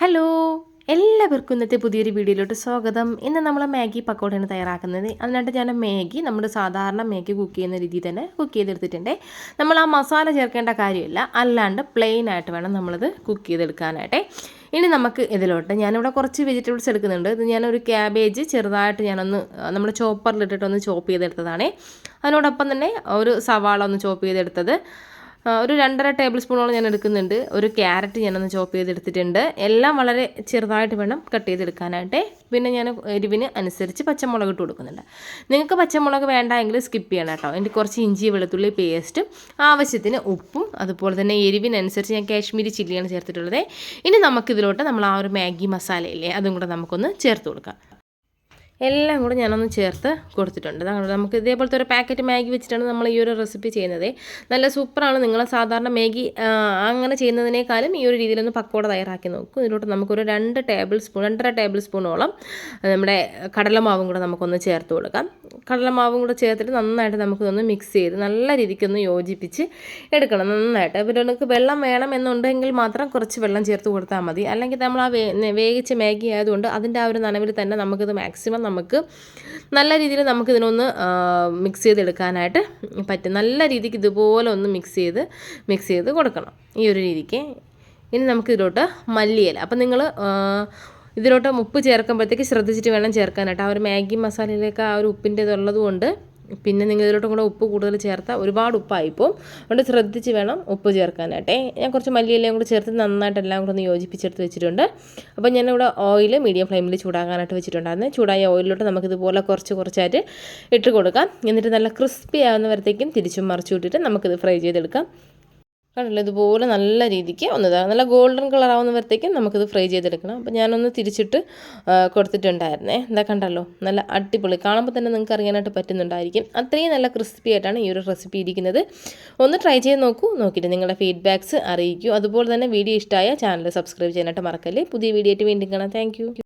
Hello എല്ലാവർക്കും ഇന്നത്തെ പുതിയൊരു വീഡിയോയിലോട്ട് സ്വാഗതം. ഇന്ന് നമ്മൾ മാഗി പക്കോടയാണ് തയ്യാറാക്കുന്നത്. അതിനായിട്ട് ഞാൻ മാഗി നമ്മൾ സാധാരണ മാഗി കുക്ക് ചെയ്യുന്ന രീതിയിൽ തന്നെ കുക്ക് ചെയ്തെടുത്തിട്ടുണ്ട്. നമ്മൾ ആ മസാല ചേർക്കേണ്ട കാര്യമില്ല. അല്ലാണ്ട് പ്ലെയിൻ ആയിട്ട് വേണം നമ്മളിത് കുക്ക് ചെയ്തെടുക്കാനായിട്ട്. ഇനി നമുക്ക് ഇതിലോട്ട് ഞാനിവിടെ കുറച്ച് വെജിറ്റബിൾസ് എടുക്കുന്നുണ്ട്. ഇത് ഞാനൊരു ക്യാബേജ് ചെറുതായിട്ട് ഞാനൊന്ന് നമ്മൾ ചോപ്പറിലിട്ടിട്ടൊന്ന് ചോപ്പ് ചെയ്തെടുത്തതാണേ. അതിനോടൊപ്പം തന്നെ ഒരു സവാള ഒന്ന് ചോപ്പ് ചെയ്തെടുത്തത്. ഒരു രണ്ടര ടേബിൾ സ്പൂണോളം ഞാൻ എടുക്കുന്നുണ്ട്. ഒരു ക്യാരറ്റ് ഞാനൊന്ന് ചോപ്പ് ചെയ്തെടുത്തിട്ടുണ്ട്. എല്ലാം വളരെ ചെറുതായിട്ട് വേണം കട്ട് ചെയ്തെടുക്കാനായിട്ട്. പിന്നെ ഞാൻ എരിവിന് അനുസരിച്ച് പച്ചമുളക് ഇട്ട് കൊടുക്കുന്നുണ്ട്. നിങ്ങൾക്ക് പച്ചമുളക് വേണ്ട എങ്കിൽ സ്കിപ്പ് ചെയ്യണം കേട്ടോ. എനിക്ക് കുറച്ച് ഇഞ്ചി വെളുത്തുള്ളി പേസ്റ്റും ആവശ്യത്തിന് ഉപ്പും അതുപോലെ തന്നെ എരിവിനനുസരിച്ച് ഞാൻ കാശ്മീരി ചില്ലിയാണ് ചേർത്തിട്ടുള്ളത്. ഇനി നമുക്കിതിലോട്ട് നമ്മൾ ആ ഒരു മാഗി മസാലയില്ലേ അതും കൂടെ നമുക്കൊന്ന് ചേർത്ത് കൊടുക്കാം. എല്ലാം കൂടെ ഞാനൊന്ന് ചേർത്ത് കൊടുത്തിട്ടുണ്ട്. നമുക്ക് ഇതേപോലത്തെ ഒരു പാക്കറ്റ് മാഗി വെച്ചിട്ടാണ് നമ്മൾ ഈ ഒരു റെസിപ്പി ചെയ്യുന്നത്. നല്ല സൂപ്പറാണ് നിങ്ങൾ സാധാരണ മാഗി അങ്ങനെ ചെയ്യുന്നതിനേക്കാളും ഈ ഒരു രീതിയിലൊന്ന് പക്കോട തയ്യാറാക്കി നോക്കും. ഇതിലോട്ട് നമുക്കൊരു രണ്ട് ടേബിൾ സ്പൂൺ രണ്ടര ടേബിൾ സ്പൂണോളം നമ്മുടെ കടലമാവും കൂടെ നമുക്കൊന്ന് ചേർത്ത് കൊടുക്കാം. കടലമാവും കൂടെ ചേർത്തിട്ട് നന്നായിട്ട് നമുക്കിതൊന്ന് മിക്സ് ചെയ്ത് നല്ല രീതിക്കൊന്ന് യോജിപ്പിച്ച് എടുക്കണം നന്നായിട്ട്. നമുക്ക് വെള്ളം വേണം എന്നുണ്ടെങ്കിൽ മാത്രം കുറച്ച് വെള്ളം ചേർത്ത് കൊടുത്താൽ മതി. അല്ലെങ്കിൽ നമ്മൾ ആ വേവിച്ച മാഗി ആയതുകൊണ്ട് അതിന്റെ ആ ഒരു നനവിൽ തന്നെ നമുക്കിത് മാക്സിമം നമുക്ക് നല്ല രീതിയിൽ നമുക്കിതിനൊന്ന് മിക്സ് ചെയ്തെടുക്കാനായിട്ട് പറ്റും. നല്ല രീതിക്ക് ഇതുപോലെ ഒന്ന് മിക്സ് ചെയ്ത് മിക്സ് ചെയ്ത് കൊടുക്കണം ഈ ഒരു രീതിക്ക്. ഇനി നമുക്ക് നമുക്കിതിലോട്ട് മല്ലിയില. അപ്പം നിങ്ങൾ ഇതിലോട്ട് ഉപ്പ് ചേർക്കുമ്പോഴത്തേക്ക് ശ്രദ്ധിച്ചിട്ട് വേണം ചേർക്കാനായിട്ട്. ആ ഒരു മാഗി മസാലയിലേക്ക് ആ ഒരു ഉപ്പിന്റെ ഇതുള്ളത് കൊണ്ട് പിന്നെ നിങ്ങൾ ഇതിലോട്ടും കൂടെ ഉപ്പ് കൂടുതൽ ചേർത്താൽ ഒരുപാട് ഉപ്പായിപ്പോവും അതുകൊണ്ട് ശ്രദ്ധിച്ച് വേണം ഉപ്പ് ചേർക്കാനായിട്ടേ. ഞാൻ കുറച്ച് മല്ലിയെല്ലാം കൂടെ ചേർത്ത് നന്നായിട്ട് എല്ലാം കൂടെ ഒന്ന് യോജിപ്പിച്ചെടുത്ത് വെച്ചിട്ടുണ്ട്. അപ്പോൾ ഞാനിവിടെ ഓയിൽ മീഡിയം ഫ്ലെയിമിൽ ചൂടാകാനായിട്ട് വെച്ചിട്ടുണ്ടായിരുന്നു. ചൂടായ ഓയിലിലോട്ട് നമുക്കിതുപോലെ കുറച്ച് കുറച്ചായിട്ട് ഇട്ട് കൊടുക്കാം. എന്നിട്ട് നല്ല ക്രിസ്പി ആകുന്നവരത്തേക്കും തിരിച്ചും മറിച്ചു വിട്ടിട്ട് നമുക്കിത് ഫ്രൈ ചെയ്തെടുക്കാം. കണ്ടില്ല? ഇതുപോലെ നല്ല രീതിക്ക് ഒന്ന് നല്ല ഗോൾഡൻ കളർ ആവുന്നവരത്തേക്കും നമുക്കിത് ഫ്രൈ ചെയ്തെടുക്കണം. അപ്പോൾ ഞാനൊന്ന് തിരിച്ചിട്ട് കൊടുത്തിട്ടുണ്ടായിരുന്നേ. എന്താ കണ്ടല്ലോ? നല്ല അടിപൊളി. കാണുമ്പോൾ തന്നെ നിങ്ങൾക്ക് അറിയാനായിട്ട് പറ്റുന്നുണ്ടായിരിക്കും. അത്രയും നല്ല ക്രിസ്പി ആയിട്ടാണ് ഈ ഒരു റെസിപ്പി ഇരിക്കുന്നത്. ഒന്ന് ട്രൈ ചെയ്ത് നോക്കൂ. നോക്കിയിട്ട് നിങ്ങളുടെ ഫീഡ്ബാക്ക്സ് അറിയിക്കൂ. അതുപോലെ തന്നെ വീഡിയോ ഇഷ്ടമായ ചാനൽ സബ്സ്ക്രൈബ് ചെയ്യാനായിട്ട് മറക്കല്ലേ? പുതിയ വീഡിയോ ആയിട്ട് വീണ്ടും കാണാം. താങ്ക്